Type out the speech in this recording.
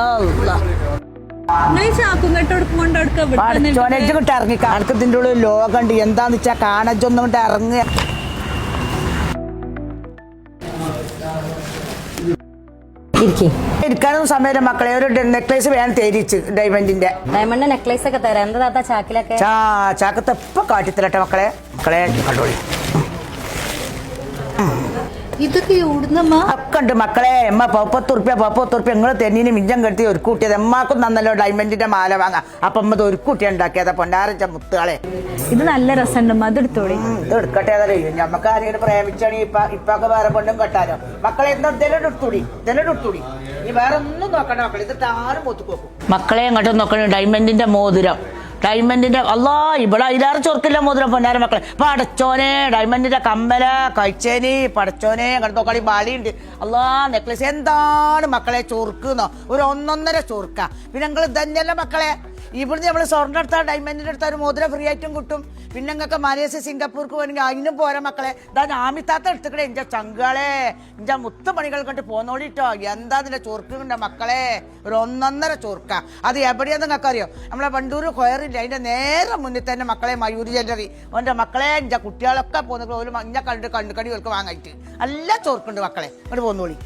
അല്ലാ. നിങ്ങൾ ചാക്കും കെട്ടോടുക്കും കൊണ്ടോടുക്ക പഠിച്ചോനെ ഇജ്ജ് ഇങ്ങോട്ട് ഇറങ്ങി കണക്ക് ഇതിന്റെ ഉള്ളിൽ ലോകമുണ്ട് എന്താന്ന് വെച്ചാ കാണച്ചൊന്നും കൊണ്ട് ഇറങ്ങുക ഇരിക്കാനൊന്നും സമയമില്ല മക്കളെ. ഒരു നെക്ലേസ് വേണം തേരിച്ച്. ഡയമണ്ടിന്റെ ഡയമണ്ട് നെക്ലേസ് ഒക്കെ തരാം. എന്താ ചാക്കിലൊക്കെ? ചാ എപ്പൊ എപ്പ കാട്ടിത്തരട്ടെ മക്കളെ. മക്കളെ കണ്ടോളി. ഇതൊക്കെ എവിടുന്നമ്മ? ഒക്കെ ഉണ്ട് മക്കളെ എമ്മ പപ്പത്ത് ഉറുപ്പ്യ പപ്പത്ത് ഉറുപ്പ്യ നിങ്ങൾ തെന്നിന് മിഞ്ചം കെടുത്തി ഒരു കൂട്ടിയത് എമ്മാക്കും നന്നല്ലോ ഡയമണ്ടിന്റെ മാല വാങ്ങാ അപ്പൊ അമ്മത് ഒരു കൂട്ടി ഉണ്ടാക്കിയതാ പൊന്നാരച്ച മുത്തുകളെ. ഇത് നല്ല രസമുണ്ട് അതെടുത്തോളി ഇത് എടുക്കട്ടെ ഞമ്മക്ക് ആരെങ്കിലും പ്രേമിച്ചാണ് ഇപ്പൊ ഇപ്പൊക്കെ വേറെ കൊണ്ടും കെട്ടാലോ. മക്കളെ എന്താ ഇതിലോട്ട് എടുത്തൂടി ഇതിലോട്ട് എടുത്തൂടി നീ വേറെ ഒന്നും നോക്കണ്ട മക്കളെ ഇത് ആരും പൊത്തു നോക്കും മക്കളെ എങ്ങോട്ട് നോക്കണേ ഡയമണ്ടിന്റെ മോതിരം. ഡയമണ്ടിന്റെ അല്ലാ ഇവിടെ അതിലാറ് ചൊറുക്കില്ല മോതിരം പൊന്നാര മക്കളെ. പടച്ചോനെ ഡയമണ്ടിന്റെ കമ്മല കഴിച്ചേനി പടച്ചോനെ കടത്തോക്കാളി ബാലിയുണ്ട്. അല്ലാ നെക്ലസ് എന്താണ് മക്കളെ ചൊറുക്കുന്നോ ഒരു ഒന്നൊന്നര ചൊറുക്ക. പിന്നെ നിങ്ങൾ തന്നെയല്ല മക്കളെ? ഇവിടുന്ന് നമ്മൾ സ്വർണം എടുത്താൽ ഡയമണ്ടിന്റെ എടുത്താൽ ഒരു മോതിരം ഫ്രീ ആയിട്ടും കിട്ടും. പിന്നെ നിങ്ങൾക്ക് മലേഷ്യ സിംഗപ്പൂർക്ക് പോകണമെങ്കിൽ അതിനും പോരാ മക്കളെ. ഇതാ ആമിത്താത്ത എടുത്തുക്കടെ എന്റെ ചങ്കളെ. എന്റെ മുത്ത പണികൾ കണ്ട് പോന്നോളിട്ടോ. എന്താ നിന്റെ മക്കളെ? ഒരു ഒന്നൊന്നര ചോർക്ക അത് എവിടെയാന്ന് നിങ്ങൾക്ക് അറിയോ നമ്മളെ വണ്ടൂർ കൊയറില്ല അതിന്റെ നേരെ മുന്നിൽ തന്നെ മക്കളെ മയൂരി ജ്വല്ലറി ഓന്റെ മക്കളെ എന്റെ കുട്ടികളൊക്കെ പോകുന്ന ഒരു മഞ്ഞ കണ്ട് കടികൾക്ക് വാങ്ങായിട്ട്. എല്ലാം ചോർക്കുണ്ട് മക്കളെ. ഇങ്ങോട്ട് പോന്നോളി.